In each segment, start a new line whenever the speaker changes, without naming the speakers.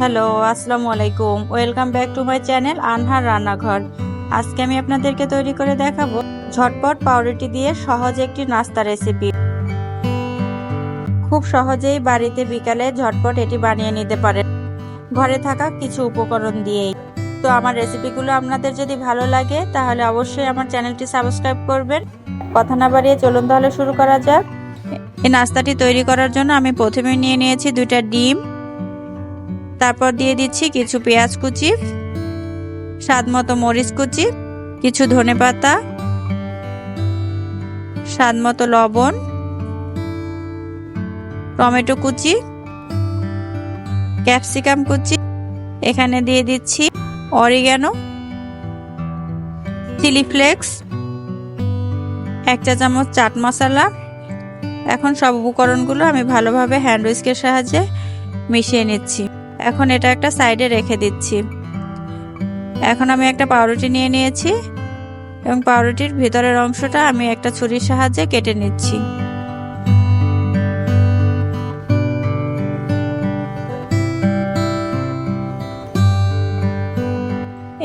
Hello, আসসালামু আলাইকুম। Welcome back to my channel Anhar রান্নাঘর। আজকে আমি আপনাদেরকে তৈরি করে দেখাবো ঝটপট পাউরুটি দিয়ে সহজ একটি নাস্তা রেসিপি খুব সহজেই বাড়িতে বিকালে ঝটপট এটি বানিয়ে নিতে পারেন। ঘরে থাকা কিছু উপকরণ দিয়েই। তো আমার রেসিপিগুলো আপনাদের যদি ভালো লাগে, তাহলে অবশ্যই আমার চ্যানেলটি সাবস্ক্রাইব করবেন। কথা না বাড়িয়ে চলুন তাহলে শুরু করা যাক। এই নাস্তাটি তৈরি করার জন্য আমি প্রথমে নিয়ে নিয়েছি দুইটা ডিম। তারপর দিয়ে দিচ্ছি কিছু পেঁয়াজ কুচি, স্বাদ মতো মরিচ কুচি, কিছু ধনে পাতা, স্বাদ মতো লবণ, টমেটো কুচি, ক্যাপসিকাম কুচি, এখানে দিয়ে দিচ্ছি অরিগ্যানো, চিলি ফ্লেক্স, এক চা চামচ চাট মশলা। এখন সব উপকরণগুলো আমি ভালোভাবে হ্যান্ড উইস্কের সাহায্যে মিশিয়ে নিচ্ছি। এখন এটা একটা সাইডে রেখে দিচ্ছি। এখন আমি একটা পাউরুটি নিয়ে নিয়েছি এবং পাউরুটির ভিতরের অংশটা আমি একটা ছুরির সাহায্যে কেটে নিচ্ছি।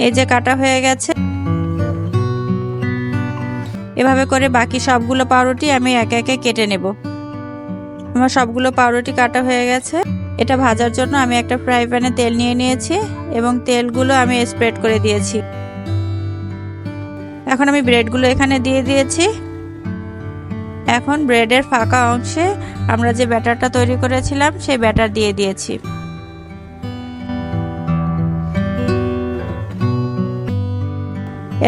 এই যে কাটা হয়ে গেছে। এভাবে করে বাকি সবগুলো পাউরুটি আমি একে একে কেটে নেব। আমার সবগুলো পাউরুটি কাটা হয়ে গেছে। এটা ভাজার জন্য আমি একটা ফ্রাই প্যানে তেল নিয়ে নিয়েছি এবং তেলগুলো আমি স্প্রেড করে দিয়েছি। এখন আমি ব্রেডগুলো এখানে দিয়ে দিয়েছি। এখন ব্রেডের ফাঁকা অংশে আমরা যে ব্যাটারটা তৈরি করেছিলাম, সেই ব্যাটার দিয়ে দিয়েছি।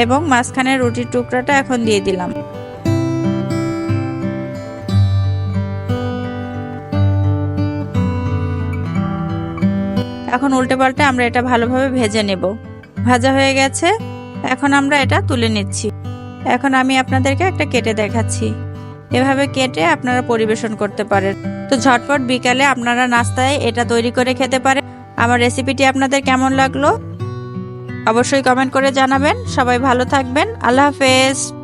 এবং মাঝখানে রুটির টুকরাটা এখন দিয়ে দিলাম। এখন উল্টে পাল্টে আমরা এটা ভালোভাবে ভেজে নেব। ভাজা হয়ে গেছে। এখন আমরা এটা তুলে নিচ্ছি। এখন আমি আপনাদেরকে একটা কেটে দেখাচ্ছি। এভাবে কেটে আপনারা পরিবেশন করতে পারেন। তো ঝটপট বিকালে আপনারা নাস্তায় এটা তৈরি করে খেতে পারেন। আমার রেসিপিটি আপনাদের কেমন লাগল? অবশ্যই কমেন্ট করে জানাবেন। সবাই ভালো থাকবেন। আল্লাহ হাফেজ।